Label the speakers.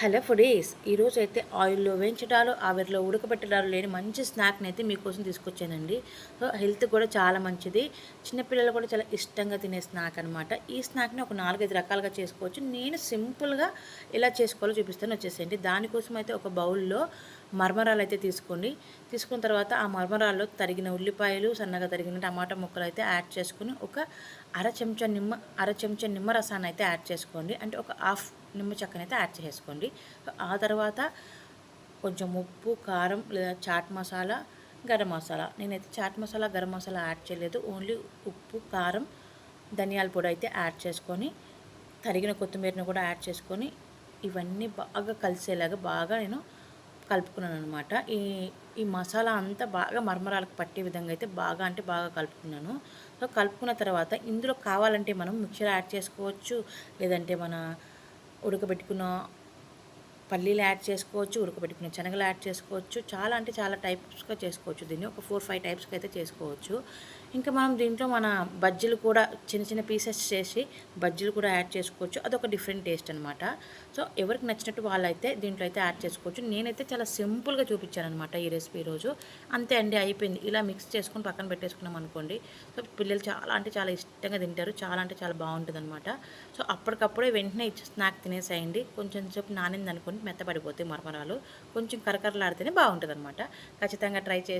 Speaker 1: Hello foodies ఈరోజు అయితే ఆయిల్లో వేయించడాలు ఆవిరిలో ఉడకబెట్టడాలు లేని మంచి స్నాక్ని అయితే మీకోసం తీసుకొచ్చానండి. సో హెల్త్ కూడా చాలా మంచిది. చిన్నపిల్లలు కూడా చాలా ఇష్టంగా తినే స్నాక్ అనమాట ఈ స్నాక్ని ఒక నాలుగైదు రకాలుగా చేసుకోవచ్చు. నేను సింపుల్గా ఎలా చేసుకోవాలో చూపిస్తాను. వచ్చేసేయండి. దానికోసం అయితే ఒక బౌల్లో మర్మరాలు అయితే తీసుకోండి. తీసుకున్న తర్వాత ఆ మర్మరాల్లో తరిగిన ఉల్లిపాయలు సన్నగా తరిగిన టమాటా ముక్కలు అయితే యాడ్ చేసుకుని ఒక అర చెంచా నిమ్మ అర చెంచా నిమ్మ రసాన్ని అయితే యాడ్ చేసుకోండి. అంటే ఒక హాఫ్ నిమ్మ చెక్కని అయితే యాడ్ చేసుకోండి. ఆ తర్వాత కొంచెం ఉప్పు కారం లేదా చాట్ మసాలా గరం మసాలా. నేనైతే చాట్ మసాలా గరం మసాలా యాడ్ చేయలేదు. ఓన్లీ ఉప్పు కారం ధనియాల పొడి అయితే యాడ్ చేసుకొని తరిగిన కొత్తిమీరని కూడా యాడ్ చేసుకొని ఇవన్నీ బాగా కలిసేలాగా బాగా నేను కలుపుకున్నాను అనమాట ఈ ఈ మసాలా అంతా బాగా మరమరాలకు పట్టే విధంగా అయితే బాగా అంటే బాగా కలుపుకున్నాను. సో కలుపుకున్న తర్వాత ఇందులో కావాలంటే మనం మిక్చర్ యాడ్ చేసుకోవచ్చు. లేదంటే మన ఉడకబెట్టుకున్న పల్లీలు యాడ్ చేసుకోవచ్చు ఉడకబెట్టుకున్న శనగలు యాడ్ చేసుకోవచ్చు చాలా అంటే చాలా టైప్స్గా చేసుకోవచ్చు దీన్ని. ఒక ఫోర్ ఫైవ్ టైప్స్కి అయితే చేసుకోవచ్చు. ఇంకా మనం దీంట్లో మన బజ్జీలు కూడా చిన్న చిన్న పీసెస్ చేసి బజ్జీలు కూడా యాడ్ చేసుకోవచ్చు. అదొక డిఫరెంట్ టేస్ట్ అనమాట సో ఎవరికి నచ్చినట్టు వాళ్ళైతే దీంట్లో అయితే యాడ్ చేసుకోవచ్చు. నేనైతే చాలా సింపుల్గా చూపించాను అనమాట ఈ రెసిపీ ఈరోజు. అంతే అండి అయిపోయింది. ఇలా మిక్స్ చేసుకొని పక్కన పెట్టేసుకున్నాం అనుకోండి సో పిల్లలు చాలా అంటే చాలా ఇష్టంగా తింటారు. చాలా అంటే చాలా బాగుంటుంది అనమాట సో అప్పటికప్పుడే వెంటనే స్నాక్ తినేసేయండి. కొంచెం సేపు నానింది అనుకోండి మెత్తపడిపోతాయి మరమరాలు. కొంచెం కరకరలాడితేనే బాగుంటుంది అనమాట ఖచ్చితంగా ట్రై చేసి